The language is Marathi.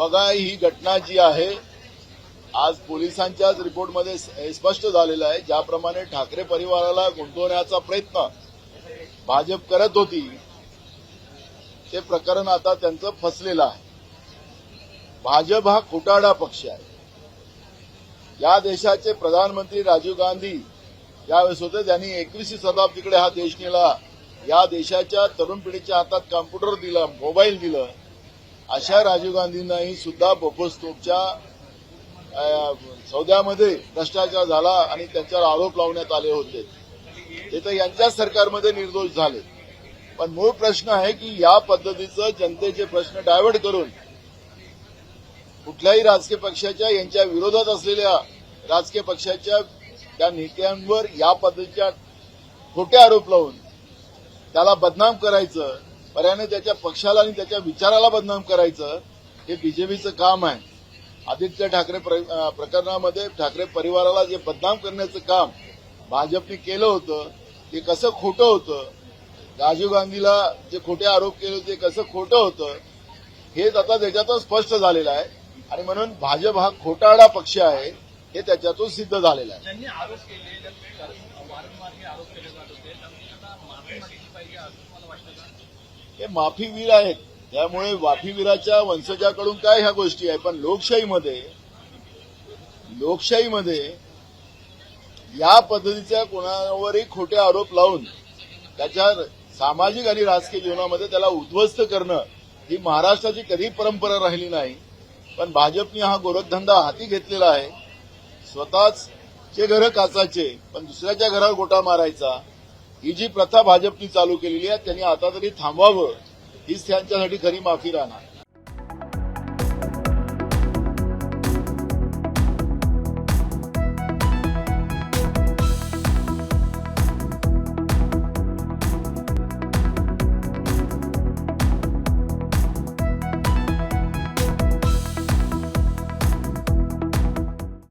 बघा ही घटना जी आहे आज पोलिसांच्याच रिपोर्टमध्ये स्पष्ट झालेलं आहे. ज्याप्रमाणे ठाकरे परिवाराला गुंतवण्याचा प्रयत्न भाजप करत होती ते प्रकरण आता त्यांचं फसलेलं आहे. भाजप हा खोटाडा पक्ष आहे. या देशाचे प्रधानमंत्री राजीव गांधी यावेळेस होते. त्यांनी एकवीसशे शताब्दीकडे हा देश नेला. या देशाच्या तरुण पिढीच्या हातात कॉम्प्युटर दिलं मोबाईल दिलं. अशा राजीव गांधींनाही सुद्धा बोफोस्तोपच्या तोपच्या सौद्यामध्ये भ्रष्टाचार झाला आणि त्यांच्यावर आरोप लावण्यात आले होते. ते तर यांच्याच सरकारमध्ये निर्दोष झाले. पण मूळ प्रश्न आहे की या पद्धतीचं जनतेचे प्रश्न डायव्हर्ट करून कुठल्याही राजकीय पक्षाच्या यांच्या विरोधात असलेल्या राजकीय पक्षाच्या त्या नेत्यांवर या पद्धतीच्या खोटे आरोप लावून त्याला बदनाम करायचं पर्याने त्याच्या पक्षाला आणि त्याच्या विचाराला बदनाम करायचं हे बीजेपीचं काम आहे. आदित्य ठाकरे प्र- प्रकरणामध्ये ठाकरे परिवाराला जे बदनाम करण्याचं काम भाजपने केलं होतं ते कसं खोटं होतं राजीव गांधीला जे खोटे आरोप केले होते कसं खोटं होतं हेच आता त्याच्यातून स्पष्ट झालेलं आहे. आणि म्हणून भाजप हा खोटारडा पक्ष आहे हे त्याच्यातून सिद्ध झालेलं आहे. आरोप केले हे माफीवीर आहेत. त्यामुळे माफीवीराच्या वंशजाकडून काय ह्या गोष्टी आहे पण लोकशाहीमध्ये लोकशाहीमध्ये या पद्धतीच्या कोणावरही खोटे आरोप लावून त्याच्या सामाजिक आणि राजकीय जीवनामध्ये त्याला उद्ध्वस्त करणं ही महाराष्ट्राची कधी परंपरा राहिली नाही. पण भाजपने हा गोरखधंदा हाती घेतलेला आहे. स्वतःच चे घरं काचाचे पण दुसऱ्याच्या घरावर गोटा मारायचा. ही जी प्रथा भाजपनी चालू केलेली आहे त्यांनी आता तरी थांबवावं हीच त्यांच्यासाठी खरी माफी राहणार.